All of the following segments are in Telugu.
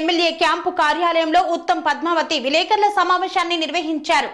ఎమ్మెల్యే క్యాంపు కార్యాలయంలో ఉత్తమ్ పద్మావతి విలేకరుల సమావేశాన్ని నిర్వహించారు.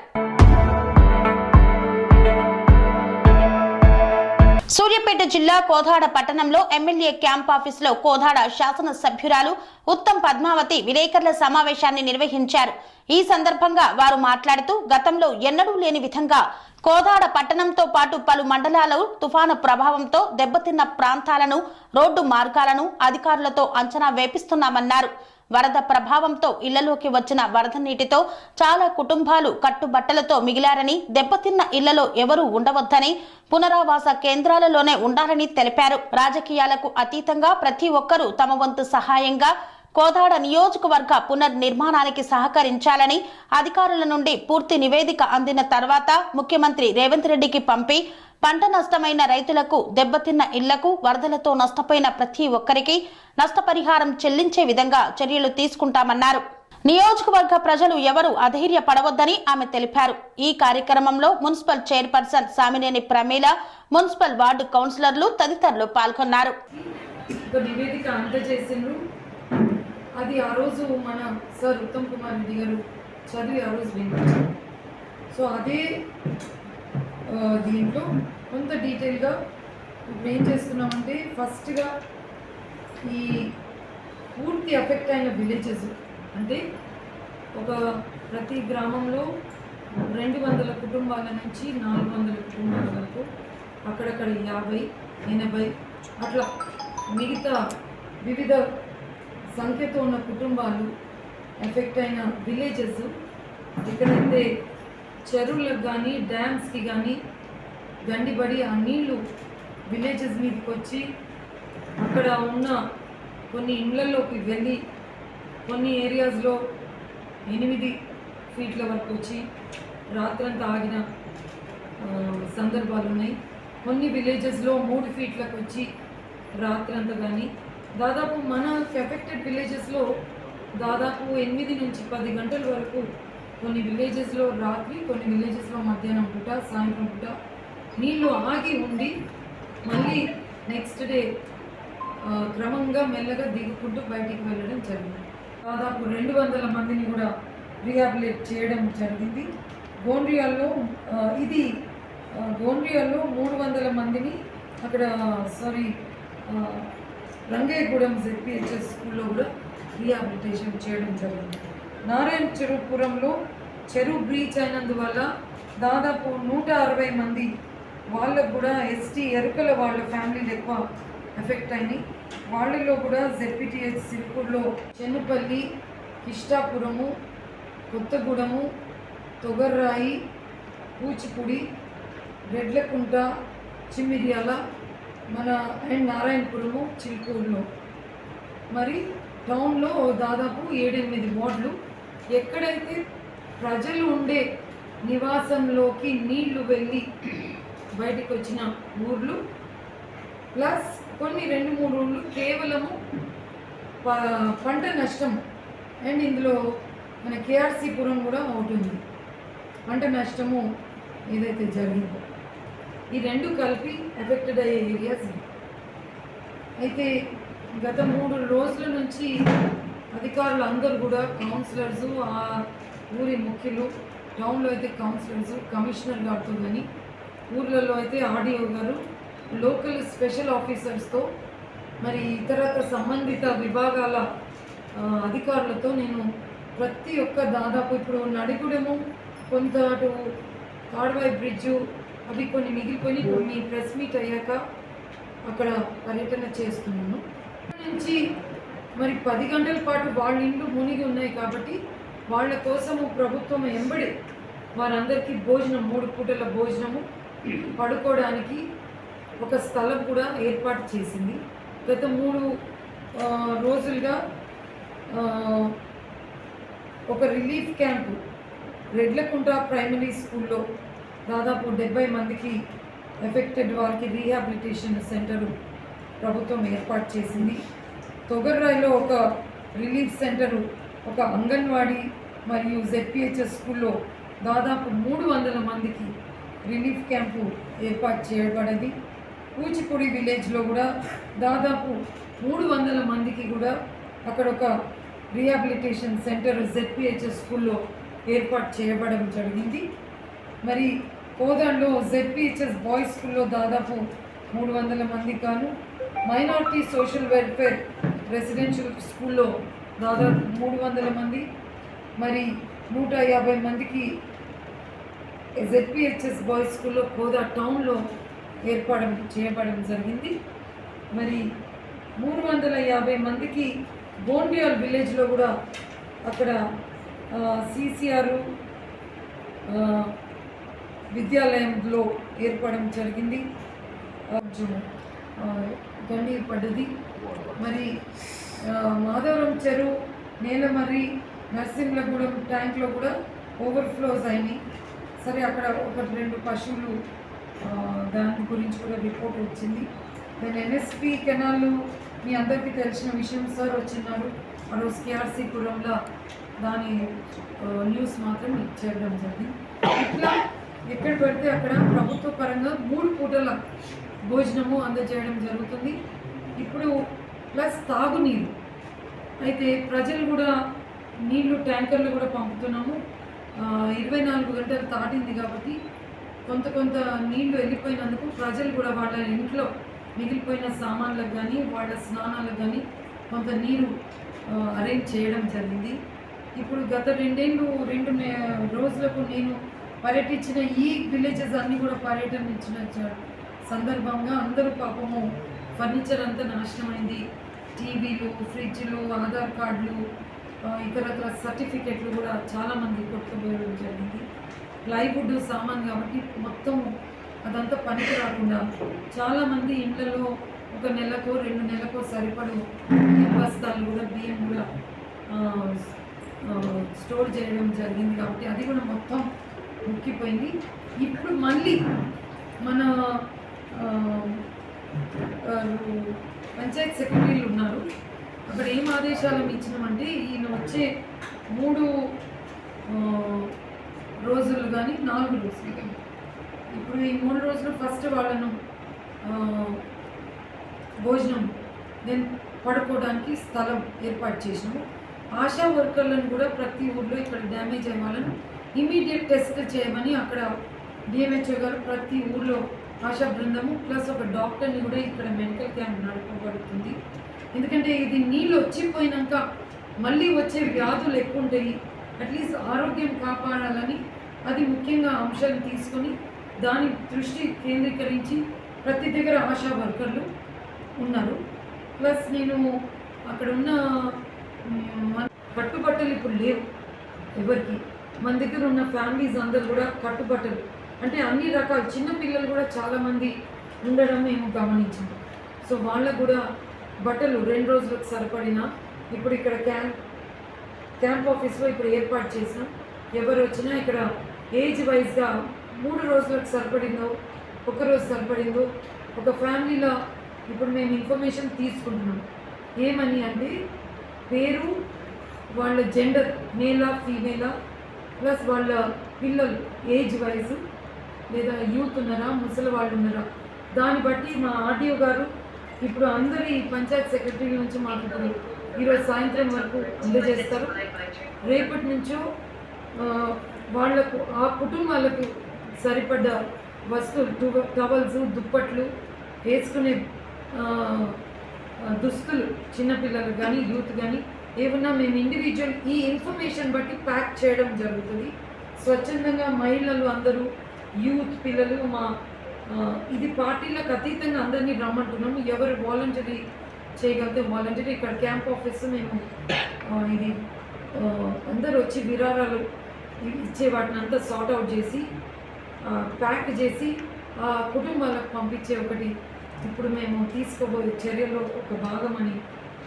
సూర్యాపేట జిల్లా కోదాడ పట్టణంలో ఎమ్మెల్యే క్యాంప్ ఆఫీసులో కోదాడ శాసన సభ్యురాలు ఉత్తమ్ పద్మావతి విలేకరుల సమావేశాన్ని నిర్వహించారు. ఈ సందర్భంగా వారు మాట్లాడుతూ గతంలో ఎన్నడూ లేని విధంగా కోదాడ పట్టణంతో పాటు పలు మండలాలు తుఫాను ప్రభావంతో దెబ్బతిన్న ప్రాంతాలను రోడ్డు మార్గాలను అధికారులతో అంచనా వేపిస్తున్నామన్నారు. వరద ప్రభావంతో ఇళ్ళలోకి వచ్చిన వరద నీటితో చాలా కుటుంబాలు కట్టుబట్టలతో మిగిలారని దెబ్బతిన్న ఇళ్ళలో ఎవరూ ఉండవద్దని పునరావాస కేంద్రాలలోనే ఉండాలని తెలిపారు. రాజకీయాలకు అతీతంగా ప్రతి ఒక్కరూ తమ వంతు సహాయంగా కోదాడ నియోజకవర్గ పునర్నిర్మాణానికి సహకరించాలని అధికారుల నుండి పూర్తి నివేదిక అందిన తర్వాత ముఖ్యమంత్రి రేవంత్ రెడ్డికి పంపి పంట నష్టమైన రైతులకు దెబ్బతిన్న ఇళ్ళకు వరదలతో నష్టపోయిన ప్రతి ఒక్కరికి నష్టపరిహారం చెల్లించే విధంగా చర్యలు తీసుకుంటామన్నారు. నియోజకవర్గ ప్రజలు ఎవరు అధైర్య పడవద్దని ఆమె తెలిపారు. ఈ కార్యక్రమంలో municipal chairperson Samineni Pramila municipal ward కౌన్సిలర్లు తదితరులు పాల్గొన్నారు. నివేదిక అందజేసిండ్రు. అది ఆ రోజు మన సార్ ఉత్తమ్ కుమార్ రెడ్డి గారు చదివి ఆ రోజు వినిపించారు సో అదే దీంట్లో కొంత డీటెయిల్గా ఇప్పుడు ఏం చేస్తున్నామంటే ఫస్ట్గా ఈ పూర్తి ఎఫెక్ట్ అయిన విలేజెస్. అంటే ఒక ప్రతి గ్రామంలో రెండు వందల కుటుంబాల నుంచి నాలుగు వందల కుటుంబాల వరకు అక్కడక్కడ యాభై ఎనభై అట్లా మిగతా వివిధ సంఖ్యతో ఉన్న కుటుంబాలు ఎఫెక్ట్ అయిన విలేజెస్. ఎక్కడైతే చెరువులకు కానీ డ్యామ్స్కి కానీ గండిబడి ఆ నీళ్ళు విలేజెస్ మీదకి వచ్చి అక్కడ ఉన్న కొన్ని ఇండ్లలోకి వెళ్ళి కొన్ని ఏరియాస్లో ఎనిమిది ఫీట్ల వరకు వచ్చి రాత్రంతా ఆగిన సందర్భాలు ఉన్నాయి. కొన్ని విలేజెస్లో మూడు ఫీట్లకు వచ్చి రాత్రంతా కానీ దాదాపు మన ఎఫెక్టెడ్ విలేజెస్లో దాదాపు ఎనిమిది నుంచి పది గంటల వరకు కొన్ని విలేజెస్లో రాత్రి కొన్ని విలేజెస్లో మధ్యాహ్నం పూట సాయంత్రం పూట నీళ్ళు ఆగి ఉండి మళ్ళీ నెక్స్ట్ డే క్రమంగా మెల్లగా దిగుకుంటూ బయటికి వెళ్ళడం జరిగింది. దాదాపు రెండు వందల మందిని కూడా రీహాబిలేట్ చేయడం జరిగింది. గోండ్రియాల్లో ఇది గోండ్రియాల్లో మూడు వందల మందిని అక్కడ సారీ రంగయ్యగూడెం జెడ్పిహెచ్ఎస్ స్కూల్లో కూడా రీహాబిలిటేషన్ చేయడం జరిగింది. నారాయణ చెరుపురంలో చెరువు బ్రీచ్ అయినందువల్ల దాదాపు నూట అరవై మంది వాళ్ళకు కూడా ఎస్టీ ఎరుకల వాళ్ళ ఫ్యామిలీలు ఎక్కువ ఎఫెక్ట్ అయినాయి. వాళ్ళలో కూడా జెడ్పిటిహెచ్ సిరిపూర్లో చెన్నుపల్లి కిష్టాపురము కొత్తగూడము తొగర్రాయి కూచిపూడి రెడ్లకుంట చిమ్మిర్యాల మన అండ్ నారాయణపురము చిలుకూరులో. మరి టౌన్లో దాదాపు ఏడెనిమిది వార్డులు. ఎక్కడైతే ప్రజలు ఉండే నివాసంలోకి నీళ్ళు వెళ్ళి బయటకు వచ్చిన ఊర్లు ప్లస్ కొన్ని రెండు మూడు ఊళ్ళు కేవలము పంట నష్టం. అండ్ ఇందులో మన కేఆర్సీపురం కూడా ఒకటి పంట నష్టము ఏదైతే జరిగిందో. ఈ రెండు కలిపి ఎఫెక్టెడ్ అయ్యే ఏరియాస్ అయితే గత మూడు రోజుల నుంచి అధికారులు అందరూ కూడా కౌన్సిలర్స్ ఆ ఊరి ముఖ్యులు టౌన్లో అయితే కౌన్సిలర్స్ కమిషనర్ గారితో కానీ ఊర్లలో అయితే ఆడియో గారు లోకల్ స్పెషల్ ఆఫీసర్స్తో మరి ఇతరత్ర సంబంధిత విభాగాల అధికారులతో నేను ప్రతి ఒక్క దాదాపు ఇప్పుడు నడిగుడము కొంత అటు కాడవాయి బ్రిడ్జు అవి కొన్ని మిగిలిపోయి కొన్ని ప్రెస్ మీట్ అయ్యాక అక్కడ పర్యటన చేస్తున్నాను. నుంచి మరి పది గంటల పాటు వాళ్ళ ఇంట్లో మునిగి ఉన్నాయి కాబట్టి వాళ్ళ కోసము ప్రభుత్వం ఎంబడి వారందరికీ భోజనం మూడు పూటల భోజనము పడుకోవడానికి ఒక స్థలం కూడా ఏర్పాటు చేసింది. గత మూడు రోజులుగా ఒక రిలీఫ్ క్యాంపు రెడ్లకుంట ప్రైమరీ స్కూల్లో దాదాపు డెబ్బై మందికి ఎఫెక్టెడ్ వారికి రీహాబిలిటేషన్ సెంటరు ప్రభుత్వం ఏర్పాటు చేసింది. తొగర్రాయిలో ఒక రిలీఫ్ సెంటరు ఒక అంగన్వాడీ మరియు జెడ్పిహెచ్ఎస్ స్కూల్లో దాదాపు మూడు వందల మందికి రిలీఫ్ క్యాంపు ఏర్పాటు చేయబడింది. కూచిపూడి విలేజ్లో కూడా దాదాపు మూడు వందల మందికి కూడా అక్కడ ఒక రీహాబిలిటేషన్ సెంటర్ జెడ్పిహెచ్ఎస్ స్కూల్లో ఏర్పాటు చేయబడడం జరిగింది. మరి కోదాండ్లో జెడ్పిహెచ్ఎస్ బాయ్స్ స్కూల్లో దాదాపు మూడు వందల మంది కాను మైనార్టీ సోషల్ వెల్ఫేర్ రెసిడెన్షియల్ స్కూల్లో దాదాపు మూడు వందల మంది మరి నూట యాభై మందికి జెడ్పిహెచ్ఎస్ బాయ్స్ స్కూల్లో కోదా టౌన్లో ఏర్పడడం చేయబడడం జరిగింది. మరి మూడు వందల యాభై మందికి బోన్బియాల్ విలేజ్లో కూడా అక్కడ సిసిఆర్ విద్యాలయంలో ఏర్పడడం జరిగింది. అర్జున్ గండి పడ్డది మరి మాధవరం చెరువు నేలమర్రి నరసింహగూడెం ట్యాంక్లో కూడా ఓవర్ఫ్లోస్ అయినాయి. సరే అక్కడ ఒకటి రెండు పశువులు దాని గురించి కూడా రిపోర్ట్ వచ్చింది. నేను ఎన్ఎస్పి కెనాల్ మీ అందరికీ తెలిసిన విషయం సార్ వచ్చినారు ఆ రోజు కేఆర్సీపురంలో దాని న్యూస్ మాత్రం చేయడం జరిగింది. ఇట్లా ఎక్కడ పడితే అక్కడ ప్రభుత్వ పరంగా మూడు పూటల భోజనము అందజేయడం జరుగుతుంది. ఇప్పుడు ప్లస్ తాగునీరు. అయితే ప్రజలు కూడా నీళ్ళు ట్యాంకర్లు కూడా పంపుతున్నాము. ఇరవై నాలుగు గంటలు దాటింది కాబట్టి కొంత కొంత నీళ్ళు వెళ్ళిపోయినందుకు ప్రజలు కూడా వాళ్ళ ఇంట్లో మిగిలిపోయిన సామాన్లకు కానీ వాళ్ళ స్నానాలకు కానీ కొంత నీరు అరేంజ్ చేయడం జరిగింది. ఇప్పుడు గత రెండేళ్ళు రెండు రోజులకు నేను పర్యటించిన ఈ విలేజెస్ అన్నీ కూడా పర్యటనించిన చ- సందర్భంగా అందరూ పాపము ఫర్నిచర్ అంతా నాశనమైంది. టీవీలు ఫ్రిడ్జ్లు ఆధార్ కార్డులు ఇతర ఇతరత్ర సర్టిఫికెట్లు కూడా చాలామంది కొట్టుకుపోయడం జరిగింది. ప్లైవుడ్ సామాన్ కాబట్టి మొత్తం అదంతా పనికి రాకుండా చాలామంది ఇళ్ళలో ఒక నెలకో రెండు నెలకో సరిపడు బస్తాలు కూడా బియ్యం కూడా స్టోర్ చేయడం జరిగింది కాబట్టి అది కూడా మొత్తం ముక్కిపోయింది ఇప్పుడు మళ్ళీ మన పంచాయత్ సెక్రటరీలు ఉన్నారు. అక్కడ ఏం ఆదేశాలు ఇచ్చినామంటే ఈయన వచ్చే మూడు రోజులు కానీ నాలుగు రోజులు కానీ ఇప్పుడు ఈ మూడు రోజులు ఫస్ట్ వాళ్ళను భోజనం దెన్ పడుకోవడానికి స్థలం ఏర్పాటు చేసినాము. ఆశా వర్కర్లను కూడా ప్రతి ఊర్లో ఇక్కడ డ్యామేజ్ అయ్యే వాళ్ళను ఇమీడియట్ టెస్ట్ చేయమని అక్కడ డిఎంహెచ్ఓ గారు ప్రతి ఊర్లో ఆశా బృందము ప్లస్ ఒక డాక్టర్ని కూడా ఇక్కడ మెడికల్ క్యాంప్ నడపబడుతుంది. ఎందుకంటే ఇది నీళ్ళు వచ్చిపోయినాక మళ్ళీ వచ్చే వ్యాధులు ఎక్కువ ఉంటాయి. అట్లీస్ట్ ఆరోగ్యం కాపాడాలని అది ముఖ్యంగా అంశాలు తీసుకొని దాని దృష్టి కేంద్రీకరించి ప్రతి దగ్గర ఆశా వర్కర్లు ఉన్నారు. ప్లస్ నేను అక్కడ ఉన్న పట్టుబట్టలు కట్టుబట్టలు ఇప్పుడు లేవు ఎవరికి. మన దగ్గర ఉన్న ఫ్యామిలీస్ అందరు కూడా కట్టుబట్టలు. అంటే అన్ని రకాల చిన్న పిల్లలు కూడా చాలామంది ఉండడం మేము గమనించాం. సో వాళ్ళకు కూడా బట్టలు రెండు రోజులకు సరిపడిన ఇప్పుడు ఇక్కడ క్యాంప్ క్యాంప్ ఆఫీస్లో ఇప్పుడు ఏర్పాటు చేసాం ఎవరు వచ్చినా ఇక్కడ ఏజ్ వైజ్గా మూడు రోజులకు సరిపడిందో ఒక రోజు సరిపడిందో ఒక ఫ్యామిలీలో ఇప్పుడు మేము ఇన్ఫర్మేషన్ తీసుకుంటున్నాం. ఏమని అంటే పేరు వాళ్ళ జెండర్ మేలా ఫీమేలా ప్లస్ వాళ్ళ పిల్లలు ఏజ్ వైజ్ లేదా యూత్ ఉన్నారా ముసలి వాళ్ళు ఉన్నారా? దాన్ని బట్టి మా ఆర్డీఓ గారు ఇప్పుడు అందరి పంచాయత్ సెక్రటరీ నుంచి మాకు ఈరోజు సాయంత్రం వరకు అందజేస్తారు. రేపటి నుంచో ఆ, వాళ్ళకు ఆ కుటుంబాలకు సరిపడ్డ వస్తువులు టవల్స్ దుప్పట్లు వేసుకునే దుస్తులు చిన్నపిల్లలు కానీ యూత్ కానీ ఏమన్నా మేము ఇండివిజువల్ ఈ ఇన్ఫర్మేషన్ బట్టి ప్యాక్ చేయడం జరుగుతుంది. స్వచ్ఛందంగా మహిళలు అందరూ యూత్ పిల్లలు మా ఇది పార్టీలకు అతీతంగా అందరినీ రమ్మంటున్నాము ఎవరు వాలంటరీ చేయగలిగితే వాలంటరీ ఇక్కడ క్యాంప్ ఆఫీస్ మేము ఇది అందరూ వచ్చి విరాళాలు ఇచ్చే వాటిని అంతా సార్ట్ అవుట్ చేసి ప్యాక్ చేసి ఆ కుటుంబాలకు పంపించే ఒకటి ఇప్పుడు మేము తీసుకోబోయే చర్యలో ఒక భాగమని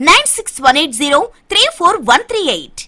Nine six one eight zero three four one three eight